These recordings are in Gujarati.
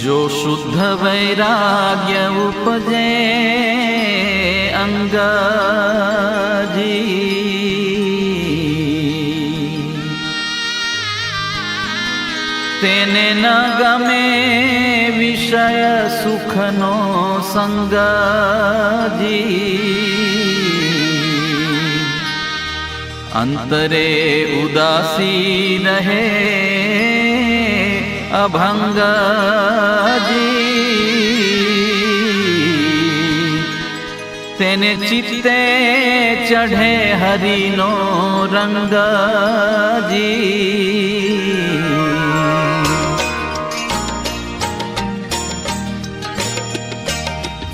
જો શુદ્ધ વૈરાગ્ય ઉપજે અંગજી તેને ન ગમે વિષય સુખનો સંગજી અંતરે ઉદાસી રહે અભંગજી. તેને ચિત્તે ચઢે હરિનો રંગજી.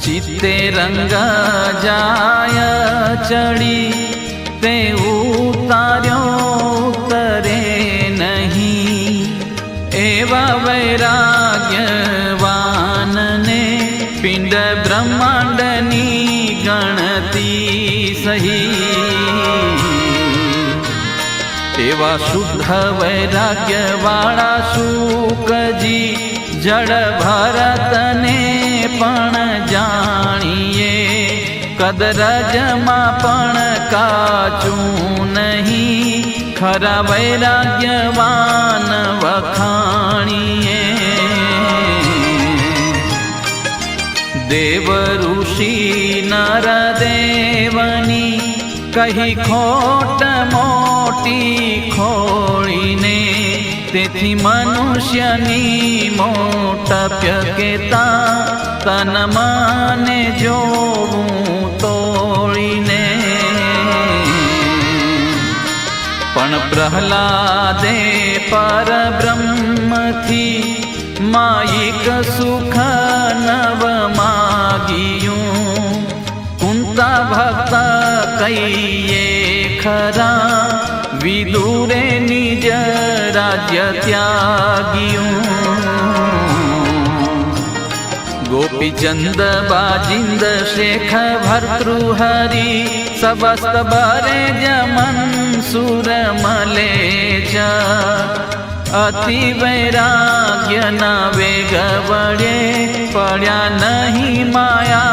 ચિત્તે રંગ જાય ચડી તે પિંડ બ્રહ્માંડની ગણતી સહી. એવા શુદ્ધ વૈરાગ્યવાળા શુકજી જળ ભરતને પણ જાણીએ. કદરજમાં પણ કાચું નહીં. ખરા વૈરાગ્યવાન વખાણીએ. દેવ ઋષિ નર દેવની કહી ખોટ મોટી ખોળીને તેથી મનુષ્યની મોટપ્ય કેતા તન માને જોવું તોડીને પણ પ્રહલાદે પરબ્રહ્મથી માયિક સુખ નવ કહીએ ખરા વિદુરે નિજ રાજ્ય ત્યાગ્યું ગોપીચંદ બાજિંદ શેખ ભર્તૃહરી સબસ્ત બરે જમન સુર મલે જ અતિ વૈરાગ્યના વેગ વડે પડ્યા નહીં માયાને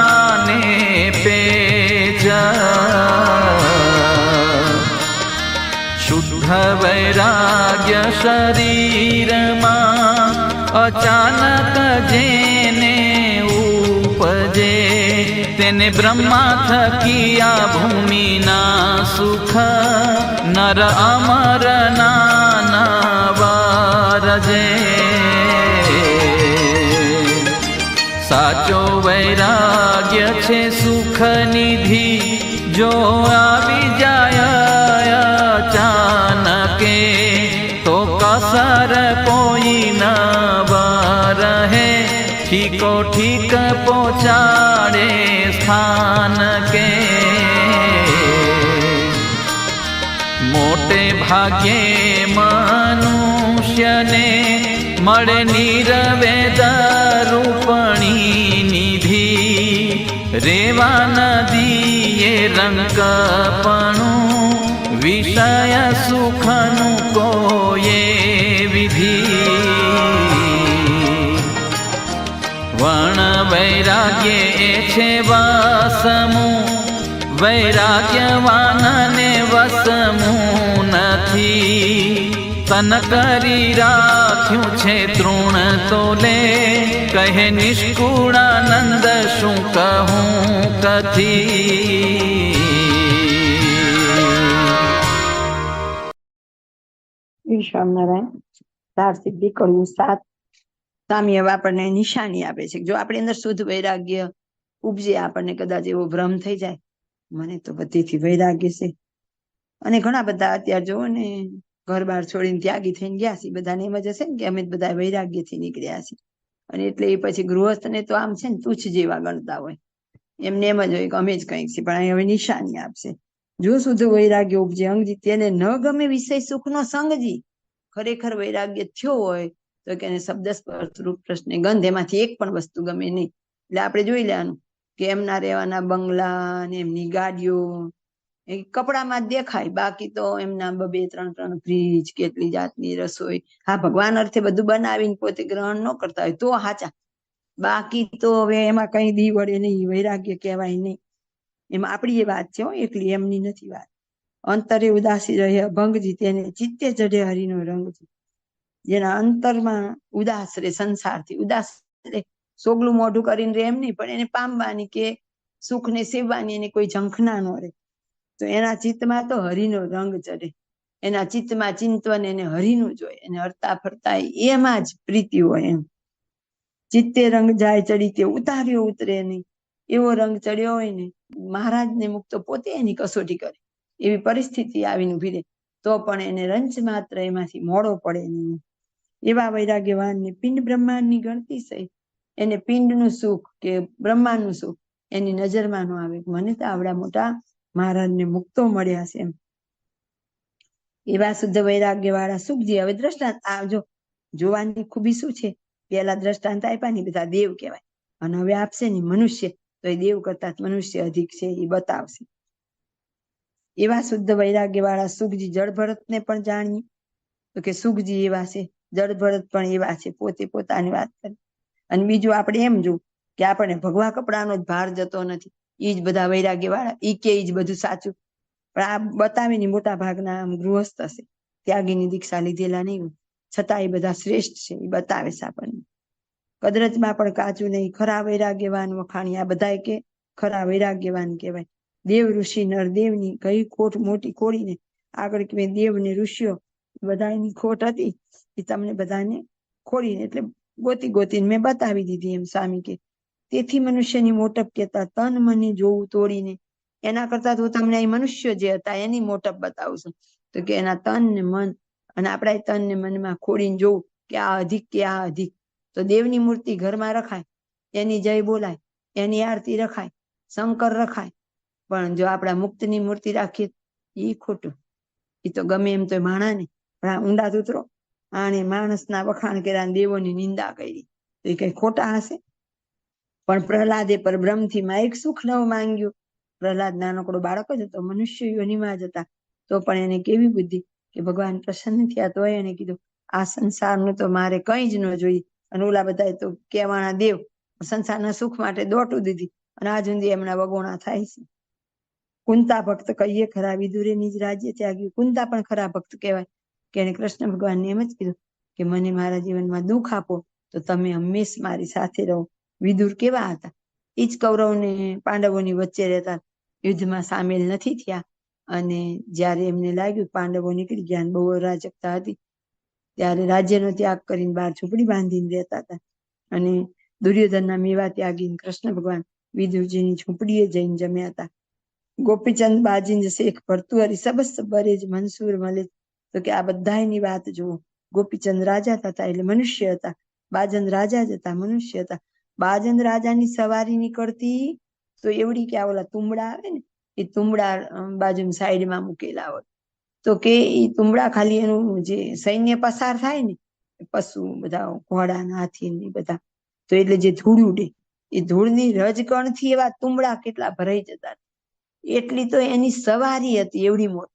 અચાનક જેને ઉપજે, તેને બ્રહ્મા થકિયા ભૂમિના સુખ, નર અમર નાના વારજે સાચો વૈરાગ્ય છે સુખ નિધિ જો સ્થાન કે મોટે ભાગ્યે મનુષ્યને મળે નિરવેદ દરૂપણી નિધિ રેવા નદીએ રંગપણું વિષય સુખનું કોયે વૈરાગ્ય એ છે વસમું. વૈરાગ્યવાનને વસમું નથી. તન કરી રાખ્યું છે તૃણ તોલે. કહે નિષ્કુળાનંદ શું કહું કથી? સ્વામિનારાયણ ચાર સિદ્ધિ કર્યું સાત સ્વામી હવે આપણને નિશાની આપે છે. જો આપણી અંદર શુદ્ધ વૈરાગ્ય ઉપજે આપણને કદાચ એવો ભ્રમ થઈ જાય, મને તો બધીથી વૈરાગ્ય છે. અને ઘણા બધા અત્યારે જોવો ને ઘર બાર છોડીને ત્યાગી થઈને ગયા છે. બધાને એમ જ હશે ને કે અમે બધા વૈરાગ્યથી નીકળ્યા છીએ. અને એટલે એ પછી ગૃહસ્થને તો આમ છે ને, તુચ્છ જેવા ગણતા હોય. એમને એમ જ હોય કે અમે જ કંઈક છે પણ અહીં હવે નિશાની આપશે. જો શુદ્ધ વૈરાગ્ય ઉપજે અંગજી, તેને ન ગમે વિષય સુખનો સંગજી, ખરેખર વૈરાગ્ય થયો હોય તો કે શબ્દ સ્પર્શ રૂપ પ્રશ્ન ગંધ એમાંથી એક પણ વસ્તુ ગમે નહીં. એટલે આપણે જોઈ લેવાનું કે એમના રહેવાના બંગલા ને એમની ગાડીઓ એ કપડામાં દેખાય. બાકી તો એમના બબે ત્રણ ત્રણ ફ્રીજ, કેટલી જાતની રસોઈ. હા, ભગવાન અર્થે બધું બનાવીને પોતે ગ્રહણ ન કરતા હોય તો હાચા બાકી તો હવે એમાં કઈ દી વળે નહીં, વૈરાગ્ય કહેવાય નહીં. એમાં આપણી એ વાત છે એકલી એમની નથી વાત. અંતરે ઉદાસી રહે, અભંગજી તેને ચિત્તે ચઢે હરિનો રંગજી જેના અંતરમાં ઉદાસ રે સંસારથી ઉદાસ રે સોગલું મોઢું કરીને રે એમ નહીં, પણ એને પામવાની કે સુખને સેવવાની એને કોઈ ઝંખના ન રહે. તો એના ચિત્તમાં તો હરિનો રંગ ચડે. એના ચિત્તમાં ચિંતન એને હરિનું જોઈએ એને હરતા ફરતા એમાં જ પ્રીતિ હોય એમ. ચિત્તે રંગ જાય ચડી તે ઉતાર્યો ઉતરે નહીં. એવો રંગ ચડ્યો હોય ને, મહારાજને મુક્તો પોતે એની કસોટી કરે. એવી પરિસ્થિતિ આવીને રહે. તો પણ એને રંચ માત્ર એમાંથી મોડો પડે નહીં. એવા વૈરાગ્યવાનને પિંડ બ્રહ્માંડની ગણતી સહી એને પિંડનું સુખ કે બ્રહ્માંડનું સુખ એની નજરમાં ન આવે. મને તો આવડા મોટા મહારાજને મુક્તો મળ્યા છે એમ. એવા શુદ્ધ વૈરાગ્ય વાળા સુખજી હવે દ્રષ્ટાંત, આ જો જોવાની ખૂબી શું છે. પેલા દ્રષ્ટાંત આપ્યા ને બધા દેવ કહેવાય. અને હવે આપશે ને મનુષ્ય, તો એ દેવ કરતા મનુષ્ય અધિક છે, એ બતાવશે. એવા શુદ્ધ વૈરાગ્ય વાળા સુખજી જળભરતને પણ જાણીએ. તો કે સુખજી એવા છે. જળભરત પણ એવા છે, પોતે પોતાની વાત કરે. અને બીજું આપણે એમ જો કે આપણે ભગવા કપડાનો જ ભાર જતો નથી. ઈ જ બધા વૈરાગ્ય વાળા ઈ કે ઈ જ બધું સાચું. પણ આ બતાવીને મોટા ભાગના ગૃહસ્થ હશે, ત્યાગીની દીક્ષા લીધેલા નહીં છતાં એ બધા શ્રેષ્ઠ છે, એ બતાવે છે આપણને. કદરતમાં પણ કાચું નહીં, ખરા વૈરાગ્યવાન વખાણી, આ બધા કે ખરા વૈરાગ્યવાન કહેવાય. દેવ ઋષિ નરદેવની કઈ ખોટ મોટી ખોડીને આગળ કે દેવ ને ઋષિઓ બધાની ખોટ હતી એ તમને બધાને ખોડીને એટલે ગોતી ગોતીને મેં બતાવી દીધી એમ સ્વામી કે, તેથી મનુષ્યની મોટપ કહેતા તન મને જોવું તોડીને, એના કરતા તો તમને અહીં મનુષ્ય જે હતા એની મોટપ બતાવું છું. તો કે એના તન ને મન, અને આપણા તન ને મનમાં ખોડીને જોવું કે આ અધિક કે આ અધિક. તો દેવની મૂર્તિ ઘરમાં રખાય, એની જય બોલાય, એની આરતી રખાય, શંકર રખાય. પણ જો આપણા મુક્તની મૂર્તિ રાખીએ એ ખોટું. એ તો ગમે એમ તો માણા ને પણ આ ઊંડા ધૂતરો આણે માણસના વખાણ કર્યા દેવોની નિંદા કરી. તો એ કઈ ખોટા હશે? પણ પ્રહલાદે પર બ્રહ્મથી એક સુખ ન માંગ્યું. પ્રહલાદ નાનકડો બાળક જ હતો, મનુષ્ય યોનિમાં જ હતા. તો પણ એને કેવી બુદ્ધિ? કે ભગવાન પ્રસન્ન થયા તો એને કીધું, આ સંસારનું તો મારે કઈ જ ન જોઈએ. અને ઓલા બધા તો કેવાના દેવ, સંસારના સુખ માટે દોટું દીધી. અને આજ સુધી એમના વગોણા થાય છે. કુંતા ભક્ત કહીએ ખરા વિદુરે નિજ રાજ્ય ત્યાગ્યું. કુંતા પણ ખરા ભક્ત કહેવાય. કે એને કૃષ્ણ ભગવાનને એમ જ કીધું કે મને મારા જીવનમાં દુઃખ આપો, તો તમે હંમેશ મારી સાથે રહો. વિદુર કેવા હતા? એ જ કૌરવને પાંડવોની વચ્ચે રહેતા યુદ્ધમાં સામેલ નથી થયા. અને જ્યારે એમને લાગ્યું પાંડવો નીકળી ગયા બહુ અરાજકતા હતી, ત્યારે રાજ્યનો ત્યાગ કરીને બહાર ઝૂંપડી બાંધીને રહેતા હતા. અને દુર્યોધનના મેવા ત્યાગીને કૃષ્ણ ભગવાન વિદુરજીની ઝૂંપડીએ જઈને જમ્યા હતા. ગોપીચંદ બાજીન શેખ ભરતુહરી, સબસ બરેજ મનસુર મલિક તો કે આ બધાની વાત જુઓ. ગોપીચંદ રાજા હતા એટલે મનુષ્ય હતા. બાજંદ રાજા જ હતા, મનુષ્ય હતા. બાજંદ રાજાની સવારી નીકળતી તો એવડી કે આ ઓલા તુંબડા આવે ને, એ તુંબડા બાજુ સાઈડમાં મૂકેલા હોય. તો કે એ તુંબડા ખાલી એનું જે સૈન્ય પસાર થાય ને, પશુ બધા ઘોડા હાથી બધા, તો એટલે જે ધૂળ ઉડે, એ ધૂળની રજકણથી એવા તુંબડા કેટલા ભરાઈ જતા. એટલી તો એની સવારી હતી, એવડી મોટી.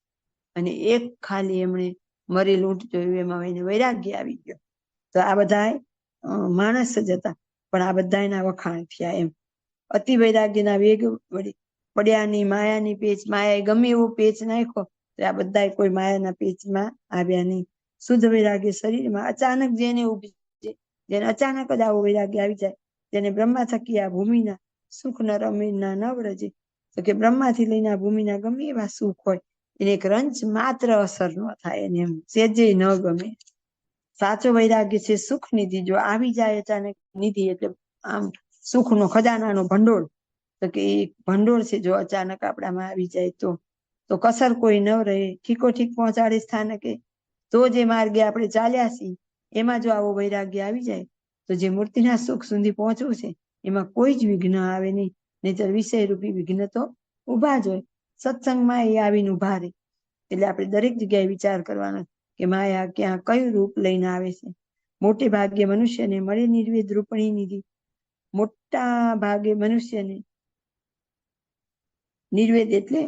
અને એક ખાલી એમણે મરી લૂંટ જોયું, એમાં એને વૈરાગ્ય આવી ગયો. તો આ બધા માણસ જ હતા, પણ આ બધા એના વખાણ થયા એમ. અતિ વૈરાગ્યના વેગ વળી પડ્યાની માયાની પેચ, માયાએ ગમે એવો પેચ નાખ્યો, તો આ બધા કોઈ માયાના પેચમાં આવ્યા નહીં. શુદ્ધ વૈરાગ્ય શરીરમાં અચાનક જેને ઊભી જેને અચાનક જ આવો વૈરાગ્ય આવી જાય જેને બ્રહ્મા થકી આ ભૂમિના સુખ ન રમીના ન વ્રજે તો કે બ્રહ્માથી લઈને આ ભૂમિના ગમે એવા સુખ હોય એને એક રંચ માત્ર અસર ન થાય એને સેજે ન ગમે સાચો વૈરાગ્ય છે સુખ નિધિ જો આવી જાય અચાનક નિધિ એટલે આમ સુખનો ખજાનાનો ભંડોળ તો કે એ ભંડોળ છે જો અચાનક આપણામાં આવી જાય તો તો કસર કોઈ ન રહે ઠીકો ઠીક પહોંચાડે સ્થાનકે તો જે માર્ગે આપણે ચાલ્યા છીએ એમાં જો આવો વૈરાગ્ય આવી જાય તો જે મૂર્તિના સુખ સુધી પહોંચવું છે એમાં કોઈ જ વિઘ્ન આવે નહીં. નહીતર વિષય રૂપી વિઘ્ન તો ઊભા જ હોય. સત્સંગમાં એ આવીને ઊભા રહે. એટલે આપણે દરેક જગ્યાએ વિચાર કરવાનો કે માયા ક્યાં કયું રૂપ લઈને આવે છે? મોટે ભાગે મનુષ્યને મળે નિર્વેદ રૂપણી નિધિ. મોટા ભાગે મનુષ્યને નિર્વેદ એટલે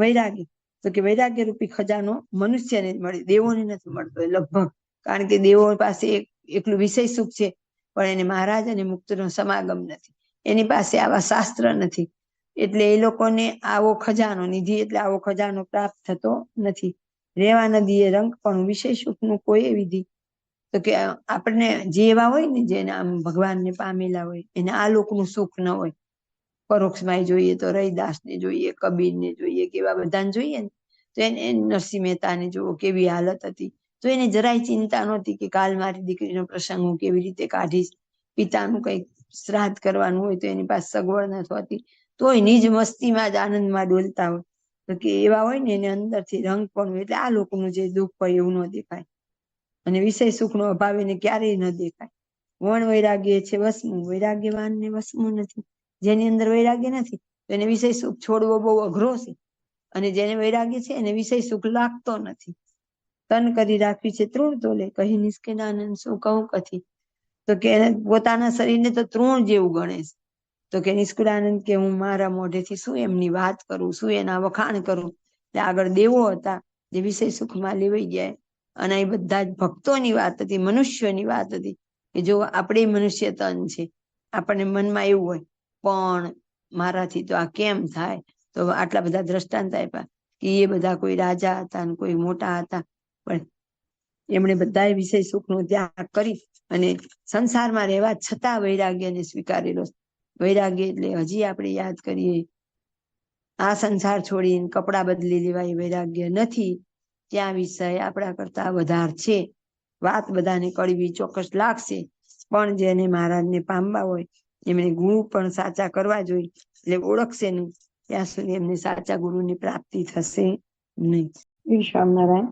વૈરાગ્ય. તો કે વૈરાગ્ય રૂપી ખજાનો મનુષ્યને જ મળે, દેવોને નથી મળતો લગભગ. કારણ કે દેવો પાસે એકલું વિષય સુખ છે, પણ એને મહારાજ અને મુક્તનો સમાગમ નથી. એની પાસે આવા શાસ્ત્ર નથી. એટલે એ લોકોને આવો ખજાનો નિધિ, એટલે આવો ખજાનો પ્રાપ્ત થતો નથી. રેવા નદીએ રંગ, પણ વિશેષ સુખનું કોઈ વિધિ તો કે આપણને જે એવા હોય ને, જેને આમ ભગવાનને પામેલા હોય, એને આ લોકનું સુખ ન હોય. પરોક્ષમાં જોઈએ તો રૈદાસને જોઈએ, કબીરને જોઈએ કેવા બધાને જોઈએ ને, તો એને નરસિંહ મહેતાને જુઓ, કેવી હાલત હતી. તો એને જરાય ચિંતા નહોતી કે કાલ મારી દીકરીનો પ્રસંગ હું કેવી રીતે કાઢીશ. પિતાનું કંઈક શ્રાદ્ધ કરવાનું હોય તો એની પાસે સગવડ ન થતી. તોય નિજ મસ્તીમાં જ આનંદમાં ડોલતા હોય. તો કે એવા હોય ને એને અંદરથી રંગ પણ એટલે આ લોકોનું જે દુઃખ હોય એવું ન દેખાય. અને વિષય સુખનો અભાવ એને ક્યારેય ન દેખાય. વણ વૈરાગ્ય છે વસમું. વૈરાગ્યવાનને વસમું નથી. જેની અંદર વૈરાગ્ય નથી, તો એને વિષય સુખ છોડવો બહુ અઘરો છે. અને જેને વૈરાગ્ય છે એને વિષય સુખ લાગતો નથી. તન કરી રાખ્યું છે તૃણ તોલે. કહી નિષ્કેનાનંદ શું કહું કથી? તો કે પોતાના શરીરને તો તૃણ જેવું ગણે છે. તો કે નિષ્કુળાનંદ કે હું મારા મોઢેથી શું એમની વાત કરું, શું એના વખાણ કરું? એટલે આગળ દેવો હતા, જે વિષય સુખમાં લેવાઈ ગયા. અને એ બધા જ ભક્તોની વાત હતી, મનુષ્યની વાત હતી. કે જો આપણે મનુષ્ય તન છે, આપણને મનમાં એવું હોય, પણ મારાથી તો આ કેમ થાય? તો આટલા બધા દ્રષ્ટાંત આપ્યા કે એ બધા કોઈ રાજા હતા અને કોઈ મોટા હતા. પણ એમણે બધા વિષય સુખનો ત્યાગ કરી અને સંસારમાં રહેવા છતાં વૈરાગ્યને સ્વીકારેલો. વૈરાગ્ય એટલે હજી આપણે યાદ કરીએ, આ સંસાર છોડીને કપડાં બદલી લેવા એ વૈરાગ્ય નથી, ત્યાં વિષય આપણા કરતા વધાર છે. વાત બધાને કડવી ચોક્કસ લાગશે, પણ જેને મહારાજને પામવા હોય, એમણે ગુરુ પણ સાચા કરવા જોઈએ, એટલે ઓળખશે નહીં, ત્યાં સુધી એમને સાચા ગુરુની પ્રાપ્તિ થશે નહીં. સ્વામિનારાયણ.